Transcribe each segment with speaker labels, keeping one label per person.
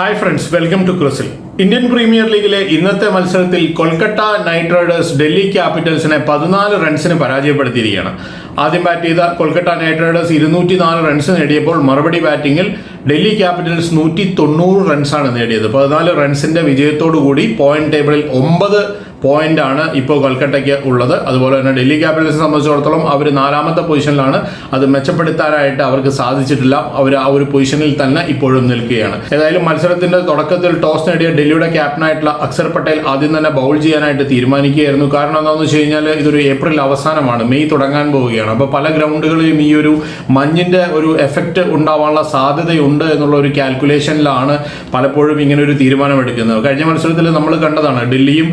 Speaker 1: Hi friends welcome to ക്രിസിൽ Indian premier ലീഗിലെ ഇന്നത്തെ മത്സരത്തിൽ കൊൽക്കത്ത നൈറ്റ് റൈഡേഴ്സ് ഡൽഹി ക്യാപിറ്റൽസിനെ പതിനാല് റൺസിന് പരാജയപ്പെടുത്തിയിരിക്കുകയാണ്. ആദ്യം ബാറ്റ് ചെയ്ത കൊൽക്കത്ത നൈറ്റ് റൈഡേഴ്സ് ഇരുന്നൂറ്റി നാല് റൺസ് നേടിയപ്പോൾ മറുപടി ബാറ്റിംഗിൽ ഡൽഹി ക്യാപിറ്റൽസ് നൂറ്റി തൊണ്ണൂറ് റൺസാണ് നേടിയത്. പതിനാല് റൺസിന്റെ വിജയത്തോടു കൂടി പോയിന്റ് ടേബിളിൽ ഒമ്പത് പോയിന്റ് ആണ് ഇപ്പോൾ കൊൽക്കട്ടയ്ക്ക് ഉള്ളത്. അതുപോലെ തന്നെ ഡൽഹി ക്യാപിറ്റൽസിനെ സംബന്ധിച്ചിടത്തോളം അവർ നാലാമത്തെ പൊസിഷനിലാണ്. അത് മെച്ചപ്പെടുത്താനായിട്ട് അവർക്ക് സാധിച്ചിട്ടില്ല. അവർ ആ ഒരു പൊസിഷനിൽ തന്നെ ഇപ്പോഴും നിൽക്കുകയാണ്. ഏതായാലും മത്സരത്തിന്റെ തുടക്കത്തിൽ ടോസ് നേടിയ ഡൽഹിയുടെ ക്യാപ്റ്റനായിട്ടുള്ള അക്സർ പട്ടേൽ ആദ്യം തന്നെ ബൗൾ ചെയ്യാനായിട്ട് തീരുമാനിക്കുകയായിരുന്നു. കാരണം എന്താണെന്ന് വെച്ച് കഴിഞ്ഞാൽ ഇതൊരു ഏപ്രിൽ അവസാനമാണ്. മെയ് തുടങ്ങാൻ പോവുകയാണ്. അപ്പോൾ പല ഗ്രൗണ്ടുകളിലും ഈ ഒരു മഞ്ഞിന്റെ ഒരു എഫക്റ്റ് ഉണ്ടാവാനുള്ള സാധ്യതയുണ്ട് എന്നുള്ള ഒരു കാൽക്കുലേഷനിലാണ് പലപ്പോഴും ഇങ്ങനെ ഒരു തീരുമാനമെടുക്കുന്നത്. കഴിഞ്ഞ മത്സരത്തിൽ നമ്മൾ കണ്ടതാണ് ഡൽഹിയും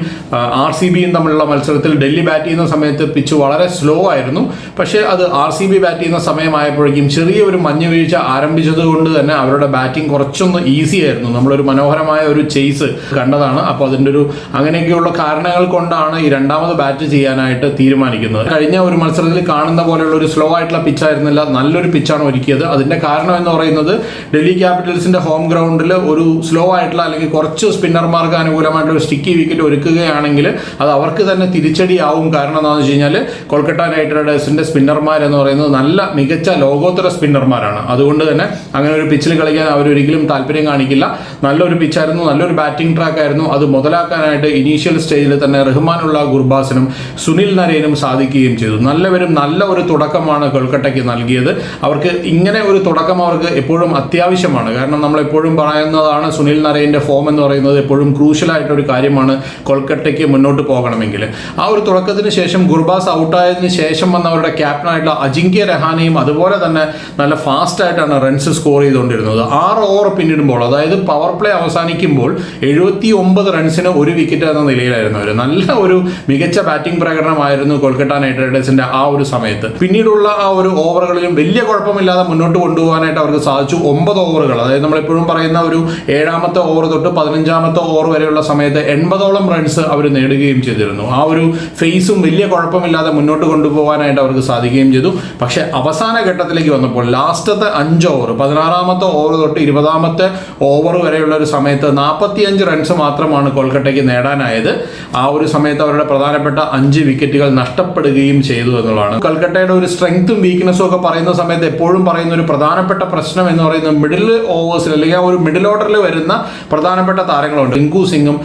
Speaker 1: ആർ സി ബിയും തമ്മിലുള്ള മത്സരത്തിൽ ഡൽഹി ബാറ്റ് ചെയ്യുന്ന സമയത്ത് പിച്ച് വളരെ സ്ലോ ആയിരുന്നു. പക്ഷേ അത് ആർ സി ബി ബാറ്റ് ചെയ്യുന്ന സമയമായപ്പോഴേക്കും ചെറിയ ഒരു മഞ്ഞ് വീഴ്ച ആരംഭിച്ചത് കൊണ്ട് തന്നെ അവരുടെ ബാറ്റിംഗ് കുറച്ചൊന്ന് ഈസി ആയിരുന്നു. നമ്മളൊരു മനോഹരമായ ഒരു ചേസ് കണ്ടതാണ്. അപ്പോൾ അതിന്റെ ഒരു അങ്ങനെയൊക്കെയുള്ള കാരണങ്ങൾ കൊണ്ടാണ് ഈ രണ്ടാമത് ബാറ്റ് ചെയ്യാനായിട്ട് തീരുമാനിക്കുന്നത്. കഴിഞ്ഞ ഒരു മത്സരത്തിൽ കാണുന്ന പോലെയുള്ള ഒരു സ്ലോ ആയിട്ടുള്ള പിച്ചായിരുന്നില്ല നല്ലൊരു പിച്ചാണ് ഒരുക്കിയത്. അതിന്റെ കാരണം എന്ന് പറയുന്നത് ഡൽഹി ക്യാപിറ്റൽസിന്റെ ഹോം ഗ്രൗണ്ടിൽ ഒരു സ്ലോ ആയിട്ടുള്ള അല്ലെങ്കിൽ കുറച്ച് സ്പിന്നർമാർക്ക് അനുകൂലമായിട്ടുള്ള ഒരു സ്റ്റിക്കി വിക്കറ്റ് ഒരുക്കുകയാണെങ്കിൽ അത് അവർക്ക് തന്നെ തിരിച്ചടിയാവും കാരണം എന്താണെന്ന് വെച്ച് കഴിഞ്ഞാൽ കൊൽക്കത്ത നൈറ്റ് റൈഡേഴ്സിന്റെ സ്പിന്നർമാർ എന്ന് പറയുന്നത് നല്ല മികച്ച ലോകോത്തര സ്പിന്നർമാരാണ്. അതുകൊണ്ട് തന്നെ അങ്ങനെ ഒരു പിച്ചിൽ കളിക്കാൻ അവരൊരിക്കലും താല്പര്യം കാണിക്കില്ല. നല്ലൊരു പിച്ചായിരുന്നു നല്ലൊരു ബാറ്റിംഗ് ട്രാക്ക് ആയിരുന്നു. അത് മുതലാക്കാനായിട്ട് ഇനീഷ്യൽ സ്റ്റേജിൽ തന്നെ റഹ്മാനുള്ള ഗുർബാസിനും സുനിൽ നരേനും സാധിക്കുകയും ചെയ്തു. നല്ലവരും നല്ല ഒരു തുടക്കമാണ് കൊൽക്കട്ടയ്ക്ക് നൽകിയത്. അവർക്ക് ഇങ്ങനെ ഒരു തുടക്കം അവർക്ക് എപ്പോഴും അത്യാവശ്യമാണ്. കാരണം നമ്മൾ എപ്പോഴും പറയുന്നതാണ് സുനിൽ നരേന്റെ ഫോം എന്ന് പറയുന്നത് എപ്പോഴും ക്രൂഷ്യലായിട്ടൊരു കാര്യമാണ് കൊൽക്കത്തയ്ക്ക് മുന്നോട്ട് പോകണമെങ്കിൽ. ആ ഒരു തുടക്കത്തിന് ശേഷം ഗുർബാസ് ഔട്ടായതിനു ശേഷം വന്ന അവരുടെ ക്യാപ്റ്റനായിട്ടുള്ള അജിങ്ക്യ രഹാനെയും അതുപോലെ തന്നെ നല്ല ഫാസ്റ്റ് ആയിട്ടാണ് റൺസ് സ്കോർ ചെയ്തുകൊണ്ടിരുന്നത്. ആറ് ഓവർ പിന്നിടുമ്പോൾ അതായത് പവർ പ്ലേ അവസാനിക്കുമ്പോൾ എഴുപത്തി ഒമ്പത് റൺസിന് ഒരു വിക്കറ്റ് എന്ന നിലയിലായിരുന്നു അവർ. നല്ല ഒരു മികച്ച ബാറ്റിംഗ് പ്രകടനമായിരുന്നു കൊൽക്കത്ത നൈറ്റ് റൈഡേഴ്സിന്റെ ആ ഒരു സമയത്ത്. പിന്നീടുള്ള ആ ഒരു ഓവറുകളിലും വലിയ കുഴപ്പമില്ലാതെ മുന്നോട്ട് കൊണ്ടുപോകാനായിട്ട് അവർക്ക് സാധിച്ചു. ഒമ്പത് ഓവറുകൾ അതായത് നമ്മളെപ്പോഴും പറയുന്ന ഒരു ഏഴാമത്തെ ഓവർ തൊട്ട് പതിനഞ്ചാമത്തെ ഓവർ വരെയുള്ള സമയത്ത് എൺപതോളം റൺസ് അവർ നേടുകയും ചെയ്തിരുന്നു. ആ ഒരു ഫേസും വലിയ കുഴപ്പമില്ലാതെ മുന്നോട്ട് കൊണ്ടുപോകാനായിട്ട് അവർക്ക് സാധിക്കുകയും ചെയ്തു. പക്ഷേ അവസാന ഘട്ടത്തിലേക്ക് വന്നപ്പോൾ ലാസ്റ്റത്തെ അഞ്ച് ഓവർ പതിനാറാമത്തെ ഓവർ തൊട്ട് ഇരുപതാമത്തെ ഓവർ വരെയുള്ള ഒരു സമയത്ത് നാൽപ്പത്തിയഞ്ച് റൺസ് മാത്രമാണ് കൊൽക്കട്ടയ്ക്ക് നേടാനായത്. ആ ഒരു സമയത്ത് അവരുടെ പ്രധാനപ്പെട്ട അഞ്ച് വിക്കറ്റുകൾ നഷ്ടപ്പെടുകയും ചെയ്തു എന്നുള്ളതാണ്. കൽക്കട്ടയുടെ ഒരു സ്ട്രെങ്ത്തും വീക്ക്നെസ്സും ഒക്കെ പറയുന്ന സമയത്ത് എപ്പോഴും പറയുന്ന ഒരു പ്രധാനപ്പെട്ട പ്രശ്നം എന്ന് പറയുന്നത് മിഡിൽ ഓവേഴ്സിൽ അല്ലെങ്കിൽ ആ ഒരു മിഡിൽ ഓർഡറിൽ വരുന്ന പ്രധാനപ്പെട്ട താരങ്ങളുണ്ട്. റിങ്കു സിംഗും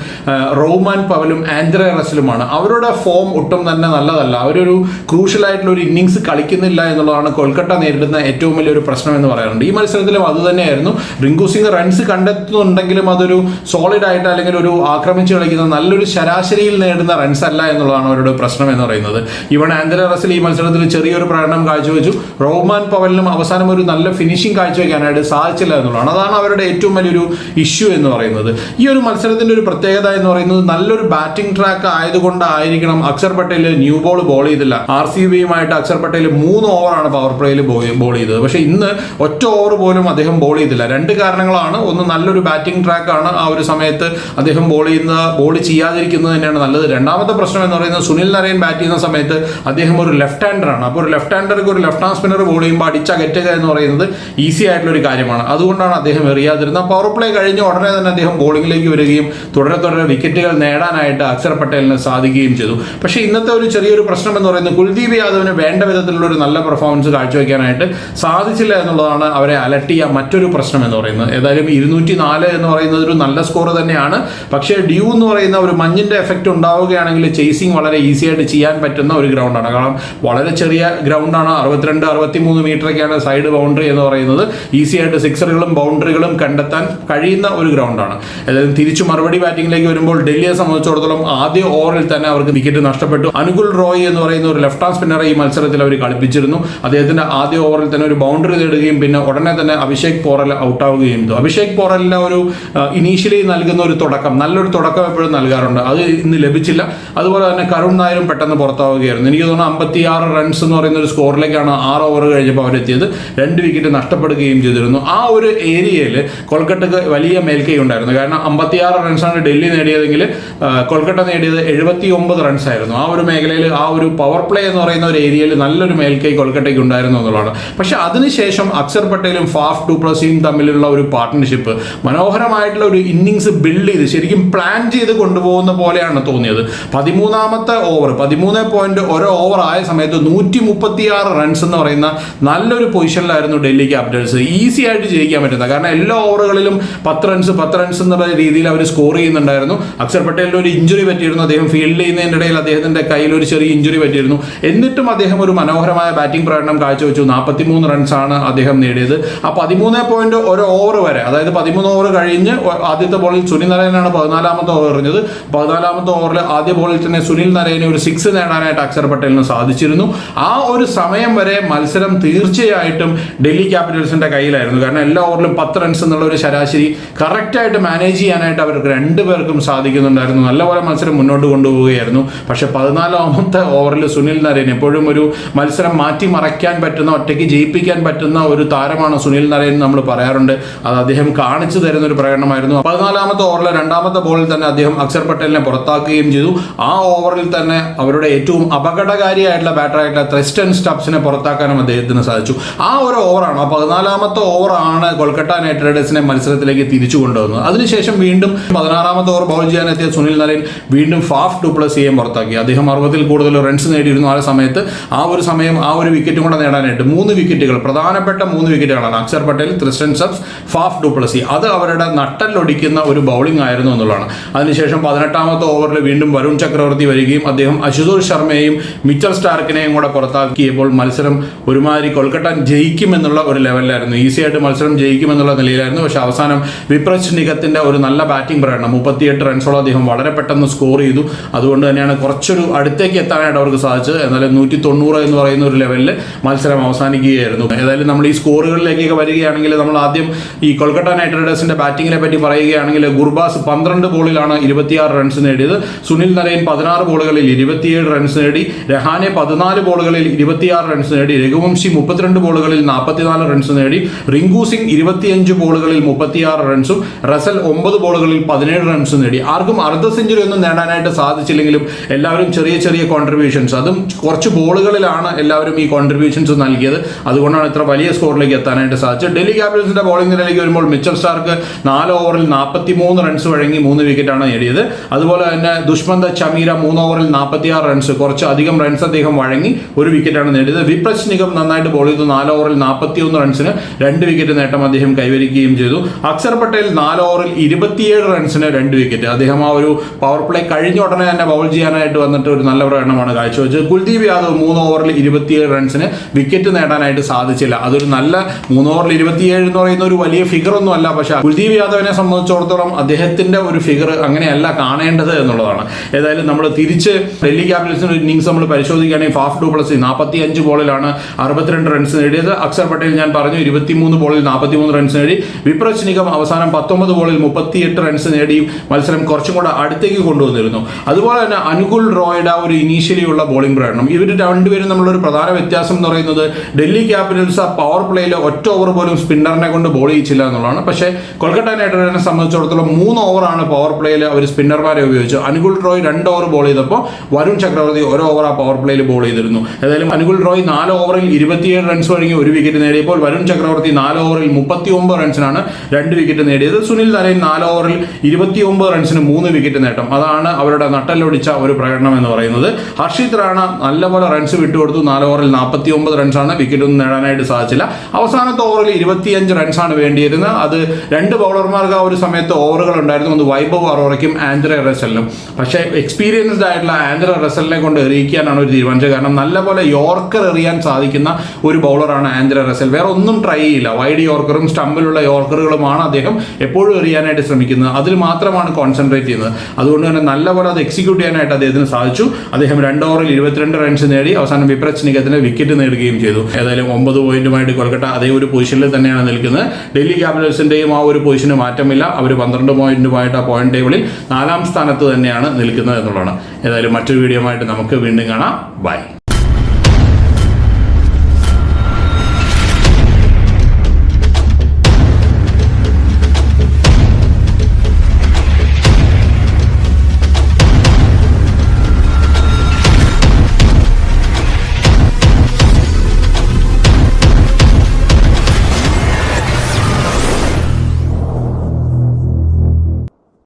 Speaker 1: റോമാൻ പവലും ആൻഡ്രെ റസലുമാണ് അവരുടെ ഫോം ഒട്ടും തന്നെ നല്ലതല്ല. അവരൊരു ക്രൂഷ്യൽ ആയിട്ടുള്ള ഒരു ഇന്നിങ്സ് കളിക്കുന്നില്ല എന്നുള്ളതാണ് കൊൽക്കത്ത നേരിടുന്ന ഏറ്റവും വലിയൊരു പ്രശ്നം എന്ന് പറയാറുണ്ട്. ഈ മത്സരത്തിലും അത് തന്നെയായിരുന്നു. റിങ്കു സിംഗ് റൺസ് കണ്ടെത്തുന്നുണ്ടെങ്കിലും അതൊരു സോളിഡ് ആയിട്ട് അല്ലെങ്കിൽ ഒരു ആക്രമിച്ച് കളിക്കുന്ന നല്ലൊരു ശരാശരിയിൽ നേടുന്ന റൺസ് അല്ല എന്നുള്ളതാണ് അവരുടെ പ്രശ്നം എന്ന് പറയുന്നത്. ഇവൺ ആൻഡ്രെ റസൽ ഈ മത്സരത്തിൽ ചെറിയൊരു പ്രകടനം കാഴ്ചവെച്ചു. റോമാൻ പവലിനും അവസാനം ഒരു നല്ല ഫിനിഷിംഗ് കാഴ്ചവെക്കാനായിട്ട് സാധിച്ചില്ല എന്നുള്ളതാണ്. അതാണ് അവരുടെ ഏറ്റവും വലിയൊരു ഇഷ്യൂ എന്ന് പറയുന്നത്. ഈ ഒരു മത്സരത്തിന്റെ ഒരു പ്രത്യേകത എന്ന് പറയുന്നത് നല്ലൊരു batting track ആയതുകൊണ്ടായിരിക്കണം Axar Patel new ball ball ചെയ്തില്ല. ആർ സി ബിയുമായിട്ട് അക്ഷർ പട്ടേൽ മൂന്ന് ഓവറാണ് പവർ പ്ലേയിൽ ബോൾ ചെയ്തത്. പക്ഷെ ഇന്ന് ഒറ്റ ഓവർ പോലും അദ്ദേഹം ബോൾ ചെയ്തില്ല. രണ്ട് കാരണങ്ങളാണ്. ഒന്ന് നല്ലൊരു ബാറ്റിംഗ് ട്രാക്കാണ് ആ ഒരു സമയത്ത് അദ്ദേഹം ബോൾ ചെയ്യുന്ന ബോൾ ചെയ്യാതിരിക്കുന്നത് തന്നെയാണ് നല്ലത്. രണ്ടാമത്തെ പ്രശ്നം എന്ന് പറയുന്നത് സുനിൽ നരയൻ ബാറ്റ് ചെയ്യുന്ന സമയത്ത് അദ്ദേഹം ഒരു ലെഫ്റ്റ് ഹാൻഡറാണ് അപ്പോൾ ഒരു ലെഫ്റ്റ് ഹാൻഡർക്ക് ഒരു ലെഫ്റ്റ് ഹാൻഡ് സ്പിന്നർ ബോൾ ചെയ്യുമ്പോൾ അടിച്ചകറ്റുക എന്ന് പറയുന്നത് ഈസി ആയിട്ടുള്ള ഒരു കാര്യമാണ്. അതുകൊണ്ടാണ് അദ്ദേഹം എറിയാതിരുന്നത്. പവർ പ്ലേ കഴിഞ്ഞ ഉടനെ തന്നെ അദ്ദേഹം ബോളിംഗിലേക്ക് വരികയും തുടരെ തുടരെ വിക്കറ്റുകൾ നേടാനായിട്ട് അക്ഷർ പട്ടേലിന് സാധിക്കുകയും ചെയ്തു. പക്ഷേ ഇന്നത്തെ ഒരു ചെറിയൊരു പ്രശ്നം എന്ന് പറയുന്നത് കുൽദീപ് യാദവിന് വേണ്ട വിധത്തിലുള്ള ഒരു നല്ല പെർഫോമൻസ് കാഴ്ചവെക്കാനായിട്ട് സാധിച്ചില്ല എന്നുള്ളതാണ് അവരെ അലട്ടിയ മറ്റൊരു പ്രശ്നം എന്ന് പറയുന്നത്. ഏതായാലും ഇരുന്നൂറ്റി നാല് എന്ന് പറയുന്നത് ഒരു നല്ല സ്കോർ തന്നെയാണ്. പക്ഷേ ഡ്യൂ എന്ന് പറയുന്ന ഒരു മഞ്ഞിന്റെ എഫക്റ്റ് ഉണ്ടാവുകയാണെങ്കിൽ ചേസിങ് വളരെ ഈസി ആയിട്ട് ചെയ്യാൻ പറ്റുന്ന ഒരു ഗ്രൗണ്ടാണ് കാരണം വളരെ ചെറിയ ഗ്രൗണ്ടാണ് അറുപത്തിരണ്ട് അറുപത്തിമൂന്ന് മീറ്ററൊക്കെയാണ് സൈഡ് ബൗണ്ടറി എന്ന് പറയുന്നത്. ഈസി ആയിട്ട് സിക്സറുകളും ബൗണ്ടറികളും കണ്ടെത്താൻ കഴിയുന്ന ഒരു ഗ്രൗണ്ടാണ് ഏതായാലും തിരിച്ചു മറുപടി ബാറ്റിംഗിലേക്ക് വരുമ്പോൾ ഡൽഹിയെ സംബന്ധിച്ചിടത്തോളം ആദ്യ ഓവറിൽ തന്നെ അവർക്ക് വിക്കറ്റ് നഷ്ടപ്പെട്ടു. അനുകുൽ റോയ് എന്ന് പറയുന്ന ഒരു ലെഫ്റ്റ് ഹാൻഡ് സ്പിന്നറെ ഈ മത്സരത്തിൽ അവർ കളിപ്പിച്ചിരുന്നു. അദ്ദേഹത്തിന്റെ ആദ്യ ഓവറിൽ തന്നെ ഒരു ബൗണ്ടറി നേടുകയും പിന്നെ ഉടനെ തന്നെ അഭിഷേക് പോറൽ ഔട്ട് ആവുകയും ചെയ്തു. അഭിഷേക് പോറലിന്റെ ഒരു ഇനീഷ്യലി നൽകുന്ന ഒരു തുടക്കം നല്ലൊരു തുടക്കം എപ്പോഴും നൽകാറുണ്ട്. അത് ഇന്ന് ലഭിച്ചില്ല. അതുപോലെ തന്നെ കരുൺ നായരും പെട്ടെന്ന് പുറത്താവുകയായിരുന്നു. എനിക്ക് തോന്നുന്നു അമ്പത്തിയാറ് റൺസ് എന്ന് പറയുന്ന ഒരു സ്കോറിലേക്കാണ് ആറ് ഓവർ കഴിഞ്ഞപ്പോൾ അവരെത്തിയത്. രണ്ട് വിക്കറ്റ് നഷ്ടപ്പെടുകയും ചെയ്തിരുന്നു. ആ ഒരു ഏരിയയിൽ കൊൽക്കത്തക്ക് വലിയ മേൽക്കൈ ഉണ്ടായിരുന്നു. കാരണം അമ്പത്തിയാറ് റൺസാണ് ഡൽഹി നേടിയതെങ്കിൽ ആ, കൊൽക്കത്ത നേടിയത് എഴുപത്തി ഒമ്പത് റൺസ് ആയിരുന്നു. ആ ഒരു മേഖലയിൽ ആ ഒരു പവർ പ്ലേ എന്ന് പറയുന്ന ഒരു ഏരിയയിൽ നല്ലൊരു മേൽക്കൈ കൊൽക്കട്ടയ്ക്ക് ഉണ്ടായിരുന്നു എന്നുള്ളതാണ്. പക്ഷെ അതിനുശേഷം അക്ഷർ പട്ടേലും ഫാഫ് ഡുപ്ലസിയും തമ്മിലുള്ള ഒരു പാർട്ട്ണർഷിപ്പ് മനോഹരമായിട്ടുള്ള ഒരു ഇന്നിങ്സ് ബിൽഡ് ചെയ്ത് ശരിക്കും പ്ലാൻ ചെയ്ത് കൊണ്ടുപോകുന്ന പോലെയാണ് തോന്നിയത്. പതിമൂന്നാമത്തെ ഓവർ പതിമൂന്ന് പോയിന്റ് ഒരു ഓവർ ആയ സമയത്ത് നൂറ്റി മുപ്പത്തിയാറ് റൺസ് എന്ന് പറയുന്ന നല്ലൊരു പൊസിഷനിലായിരുന്നു ഡൽഹി ക്യാപിറ്റൽസ് ഈസി ആയിട്ട് ജയിക്കാൻ പറ്റുന്നത്. കാരണം എല്ലാ ഓവറുകളിലും പത്ത് റൺസ് പത്ത് റൺസ് എന്നുള്ള രീതിയിൽ അവർ സ്കോർ ചെയ്യുന്നുണ്ടായിരുന്നു. അക്ഷർ പട്ടേലിന്റെ ഒരു ഇഞ്ചുറി പറ്റിയിരുന്നു. അദ്ദേഹം ഫീൽഡ് ചെയ്യുന്നതിന്റെ ഇടയിൽ അദ്ദേഹത്തിന്റെ കയ്യിൽ ഒരു ചെറിയ ഇഞ്ചുറി പറ്റിയിരുന്നു. എന്നിട്ടും അദ്ദേഹം ഒരു മനോഹരമായ ബാറ്റിംഗ് പ്രകടനം കാഴ്ചവെച്ചു. നാൽപ്പത്തിമൂന്ന് റൺസാണ് അദ്ദേഹം നേടിയത്. ആ പതിമൂന്ന് പോയിന്റ് ഒരു ഓവർ വരെ അതായത് പതിമൂന്ന് ഓവർ കഴിഞ്ഞ് ആദ്യത്തെ ബോളിൽ സുനിൽ നരേനാണ് പതിനാലാമത്തെ ഓവർ എറിഞ്ഞത്. പതിനാലാമത്തെ ഓവറിൽ ആദ്യ ബോളിൽ തന്നെ സുനിൽ നരേനെ ഒരു സിക്സ് നേടാനായിട്ട് അക്ഷർ പട്ടേലിന് സാധിച്ചിരുന്നു. ആ ഒരു സമയം വരെ മത്സരം തീർച്ചയായിട്ടും ഡൽഹി ക്യാപിറ്റൽസിന്റെ കയ്യിലായിരുന്നു. കാരണം എല്ലാ ഓവറിലും പത്ത് റൺസ് എന്നുള്ള ഒരു ശരാശരി കറക്റ്റായിട്ട് മാനേജ് ചെയ്യാനായിട്ട് അവർക്ക് രണ്ടുപേർക്കും സാധിക്കുന്നുണ്ടായിരുന്നു. നല്ലപോലെ മത്സരം മുന്നോട്ട് കൊണ്ടുപോവുകയായിരുന്നു. പക്ഷെ പതിനാലാമത്തെ ഓവറിൽ സുനിൽ നരേൻ എപ്പോഴും ഒരു മത്സരം മാറ്റി മറയ്ക്കാൻ പറ്റുന്ന ഒറ്റയ്ക്ക് ജയിപ്പിക്കാൻ പറ്റുന്ന ഒരു താരമാണ് സുനിൽ നരേൻ നമ്മൾ പറയാറുണ്ട്. അത് അദ്ദേഹം കാണിച്ചു തരുന്ന ഒരു പ്രകടനമായിരുന്നു. പതിനാലാമത്തെ ഓവറിലെ രണ്ടാമത്തെ ബോളിൽ തന്നെ അദ്ദേഹം അക്ഷർ പട്ടേലിനെ പുറത്താക്കുകയും ചെയ്തു. ആ ഓവറിൽ തന്നെ അവരുടെ ഏറ്റവും അപകടകാരിയായിട്ടുള്ള ബാറ്ററായിട്ടുള്ള ത്രെസ്റ്റൻ സ്റ്റബ്സിനെ പുറത്താക്കാനും അദ്ദേഹത്തിന് സാധിച്ചു. ആ ഒരു ഓവറാണ് ആ പതിനാലാമത്തെ ഓവറാണ് കൊൽക്കത്ത നൈറ്റ് റൈഡേഴ്സിനെ മത്സരത്തിലേക്ക് തിരിച്ചു കൊണ്ടുവന്നത്. അതിനുശേഷം വീണ്ടും പതിനാറാമത്തെ ഓവർ ബോൾ ചെയ്യാനെത്തിയ സുനിൽ നരേൻ വീണ്ടും ഫാഫ് ഡുപ്ലസിയെയും പുറത്താക്കി. അദ്ദേഹം അറുപതിൽ കൂടുതൽ റൺസ് നേടിയിരുന്നു ആ സമയത്ത്. ആ ഒരു സമയം ആ ഒരു വിക്കറ്റും കൂടെ നേടാനായിട്ട് മൂന്ന് വിക്കറ്റുകൾ പ്രധാനപ്പെട്ട മൂന്ന് വിക്കറ്റുകളാണ് Akshar Patel Kristen subs Faf du Plessis അത് അവരുടെ നട്ടലൊടിക്കുന്ന ഒരു ബൗളിംഗ് ആയിരുന്നു എന്നുള്ളതാണ്. അതിനുശേഷം പതിനെട്ടാമത്തെ ഓവറിൽ വീണ്ടും വരുൺ ചക്രവർത്തി വരികയും അദ്ദേഹം അശുതോഷ് ശർമ്മയെയും മിച്ചൽ സ്റ്റാർക്കിനെയും കൂടെ പുറത്താക്കിയപ്പോൾ മത്സരം ഒരുമാതിരി കൊൽക്കത്ത ജയിക്കുമെന്നുള്ള ഒരു ലെവലിലായിരുന്നു ഈസി ആയിട്ട് മത്സരം ജയിക്കുമെന്നുള്ള നിലയിലായിരുന്നു. പക്ഷെ അവസാനം വിപ്രശ് നിഗത്തിന്റെ ഒരു നല്ല ബാറ്റിംഗ് പ്രകടനം മുപ്പത്തിയെട്ട് റൺസോളം അദ്ദേഹം വളരെ പെട്ടെന്ന് സ്കോർ ചെയ്തു. അതുകൊണ്ട് തന്നെയാണ് കുറച്ചൊരു അടുത്തേക്ക് എത്താനായിട്ട് അവർക്ക് സാധിച്ചത്. എന്നാലും നൂറ്റി തൊണ്ണൂറ് എന്ന് പറയുന്ന ഒരു ലെവലിൽ മത്സരം അവസാനിക്കുകയായിരുന്നു. ഏതായാലും നമ്മൾ ഈ സ്കോറുകളിലേക്കൊക്കെ വരികയാണെങ്കിൽ നമ്മൾ ആദ്യം ഈ കൊൽക്കത്ത നൈറ്റ് റൈഡേഴ്സിന്റെ ബാറ്റിങ്ങിനെ പറ്റി പറയുകയാണെങ്കിൽ ഗുർബാസ് പന്ത്രണ്ട് ബോളിലാണ് ഇരുപത്തിയാറ് റൺസ് നേടിയത്. സുനിൽ നരയൻ പതിനാറ് ബോളുകളിൽ ഇരുപത്തിയേഴ് റൺസ് നേടി. രഹാനെ പതിനാല് ബോളുകളിൽ ഇരുപത്തിയാറ് റൺസ് നേടി. രഘുവംശി മുപ്പത്തിരണ്ട് ബോളുകളിൽ നാൽപ്പത്തിനാല് റൺസ് നേടി. റിങ്കു സിംഗ് ഇരുപത്തിയഞ്ച് ബോളുകളിൽ മുപ്പത്തിയാറ് റൺസും റസൽ ഒമ്പത് ബോളുകളിൽ പതിനേഴ് റൺസും നേടി. ആർക്കും അർദ്ധ സെഞ്ചുറി ഒന്നും നേടാനായിട്ട് സാധിച്ചില്ലെങ്കിലും എല്ലാവരും ചെറിയ ചെറിയ കോൺട്രിബ്യൂഷൻസ് അതും കുറച്ച് ബോളുകളിലാണ് എല്ലാവരും ഈ കോൺട്രിബ്യൂഷൻസ് നൽകിയത്. അതുകൊണ്ടാണ് ഇത്ര വലിയ സ്കോറിലേക്ക് എത്താനായിട്ട് സാധിച്ചത്. ഡൽഹി ക്യാപിറ്റൽസിന്റെ ബോളിംഗ് നിലയിലേക്ക് വരുമ്പോൾ മിച്ചൽ സ്റ്റാർക്ക് നാല് ഓവറിൽ നാൽപ്പത്തി മൂന്ന് റൺസ് വഴങ്ങി മൂന്ന് വിക്കറ്റാണ് നേടിയത്. അതുപോലെ തന്നെ ദുഷ്മന്ത ചമീര മൂന്ന് ഓവറിൽ നാൽപ്പത്തിയാറ് റൺസ് കുറച്ച് അധികം റൺസ് അദ്ദേഹം വഴങ്ങി ഒരു വിക്കറ്റാണ് നേടിയത്. വിപ്രസ് നിഗം നന്നായിട്ട് ബോൾ ചെയ്തു. നാല് ഓവറിൽ നാൽപ്പത്തിയൊന്ന് റൺസിന് രണ്ട് വിക്കറ്റ് നേട്ടം അദ്ദേഹം കൈവരിക്കുകയും ചെയ്തു. അക്സർ പട്ടേൽ നാല് ഓവറിൽ ഇരുപത്തിയേഴ് റൺസിന് രണ്ട് വിക്കറ്റ് അദ്ദേഹം ആ ഒരു പവർ പ്ലേ കഴിഞ്ഞ ഉടനെ തന്നെ ബൗൾ ചെയ്യാനായിട്ട് വന്നിട്ട് ഒരു നല്ല പ്രകടനമാണ് കാഴ്ചവെച്ചത്. കുൽദീപ് യാദവ് മൂന്ന് ഓവറിൽ ഇരുപത്തിയേഴ് റൺസിന് വിക്കറ്റ് നേടാനായിട്ട് സാധിച്ചില്ല. അതൊരു നല്ല മൂന്ന് ഓവറിൽ ഇരുപത്തിയേഴ് എന്ന് പറയുന്ന ഒരു വലിയ ഫിഗർ ഒന്നും അല്ല. പക്ഷേ കുൽദീപ് യാദവിനെ സംബന്ധിച്ചിടത്തോളം അദ്ദേഹത്തിന്റെ ഒരു ഫിഗർ അങ്ങനെയല്ല കാണേണ്ടത് എന്നുള്ളതാണ്. ഏതായാലും നമ്മൾ തിരിച്ച് ഡൽഹി ക്യാപിറ്റൽസിന്റെ ഇന്നിങ്സ് നമ്മൾ പരിശോധിക്കുകയാണെങ്കിൽ ഫാഫ് ഡൂപ്ലസി നാൽപ്പത്തി അഞ്ച് ബോളിലാണ് അറുപത്തിരണ്ട് റൺസ് നേടിയത്. അക്സർ പട്ടേൽ ഞാൻ പറഞ്ഞു ഇരുപത്തിമൂന്ന് ബോളിൽ നാൽപ്പത്തിമൂന്ന് റൺസ് നേടി. വിപ്രജ് നിഗം അവസാനം പത്തൊമ്പത് ബോളിൽ മുപ്പത്തിയെട്ട് റൺസ് നേടി. മത്സരം കുറച്ചും കൂടെ അടുത്തേക്ക് കൊണ്ടുവന്നിരുന്നു. അതുപോലെ തന്നെ അനുകുൽ റോയുടെ ആ ഒരു ഇനീഷ്യലി ഉള്ള ബോളിംഗ് പ്രകടനം. ഇവർ രണ്ടുപേരും തമ്മിലുള്ള ഒരു പ്രധാന വ്യത്യാസം എന്ന് പറയുന്നത് ഡൽഹി ക്യാപിറ്റൽസ് ആ പവർ പ്ലേയിൽ ഒറ്റ ഓവർ പോലും സ്പിന്നറിനെ കൊണ്ട് ബോൾ ചെയ്യിച്ചില്ല എന്നുള്ളതാണ്. പക്ഷേ കൊൽക്കത്ത നൈറ്റ് റൈഡേഴ്സിനെ സംബന്ധിച്ചിടത്തോളം മൂന്ന് ഓവറാണ് പവർ പ്ലേയിൽ അവർ സ്പിന്നർമാരെ ഉപയോഗിച്ചു. അനുകുൽ റോയ് രണ്ട് ഓവർ ബോൾ ചെയ്തപ്പോൾ വരുൺ ചക്രവർത്തി ഒരു ഓവർ ആ പവർ പ്ലേയിൽ ബോൾ ചെയ്തിരുന്നു. ഏതായാലും അനുകുൽ റോയ് നാല് ഓവറിൽ ഇരുപത്തിയേഴ് റൺസ് വഴങ്ങി ഒരു വിക്കറ്റ് നേടിയപ്പോൾ വരുൺ ചക്രവർത്തി നാല് ഓവറിൽ മുപ്പത്തി ഒമ്പത് റൺസിനാണ് രണ്ട് വിക്കറ്റ് നേടിയത്. സുനിൽ തലയിൽ നാല് ഓവറിൽ ഇരുപത്തി ഒമ്പത് റൺസിന് മൂന്ന് വിക്കറ്റ് നേട്ടം. അതാണ് അവരുടെ നട്ടലൊടിച്ച ഒരു പ്രകടനം എന്ന് പറയുന്നത്. ഹർഷിത് റാണ നല്ലപോലെ റൺസ് വിട്ടുകൊടുത്തു. നാല് ഓവറിൽ നാൽപ്പത്തി ഒമ്പത് റൺസാണ് വിക്കറ്റ് ഒന്നും നേടാനായിട്ട് സാധിച്ചില്ല. അവസാനത്തെ ഓവറിൽ ഇരുപത്തിയഞ്ച് റൺസാണ് വേണ്ടിയിരുന്നത്. അത് രണ്ട് ബൗളർമാർക്ക് ആ ഒരു സമയത്ത് ഓവറുകൾ ഉണ്ടായിരുന്നു. ഒന്ന് വൈഭവ് അറോറയ്ക്കും ആന്ധ്ര റസലിനും പക്ഷേ എക്സ്പീരിയൻസ്ഡ് ആയിട്ടുള്ള ആന്ധ്ര റസലിനെ കൊണ്ട് എറിയിക്കാനാണ് ഒരു തീരുമാനിച്ചത്. കാരണം നല്ലപോലെ യോർക്കർ എറിയാൻ സാധിക്കുന്ന ഒരു ബൗളറാണ് ആന്ധ്ര റസൽ വേറെ ഒന്നും ട്രൈ ചെയ്യില്ല. വൈഡ് യോർക്കറും സ്റ്റമ്പിലുള്ള യോർക്കറുകളുമാണ് അദ്ദേഹം എപ്പോഴും എറിയാനായിട്ട് ശ്രമിക്കുന്നത്. അതിൽ മാത്രമാണ് കോൺസെൻട്രേറ്റ് ചെയ്യുന്നത്. അതുകൊണ്ട് തന്നെ നല്ലപോലെ അത് എക്സിക്യൂട്ട് ചെയ്യാനായിട്ട് അദ്ദേഹത്തിന് സാധിച്ചു. അദ്ദേഹം രണ്ട് ഓവറിൽ ഇരുപത്തിരണ്ട് റൺസ് നേടി അവസാനം വിപ്രച്ച് വിക്കറ്റ് നേടുകയും ചെയ്തു. ഏതായാലും ഒമ്പത് പോയിന്റുമായിട്ട് കൊൽക്കത്ത അതേ ഒരു പൊസിഷനിൽ തന്നെയാണ് നിൽക്കുന്നത്. ഡൽഹി ക്യാപിറ്റൽസിന്റെയും ആ ഒരു പൊസിഷന് മാറ്റമില്ല. അവർ പന്ത്രണ്ട് പോയിന്റുമായിട്ട് ആ പോയിന്റ് ടേബിളിൽ നാലാം സ്ഥാനത്ത് തന്നെയാണ് നിൽക്കുന്നത് എന്നുള്ളതാണ്. ഏതായാലും മറ്റൊരു വീഡിയോ ആയിട്ട് നമുക്ക് വീണ്ടും കാണാം. ബൈ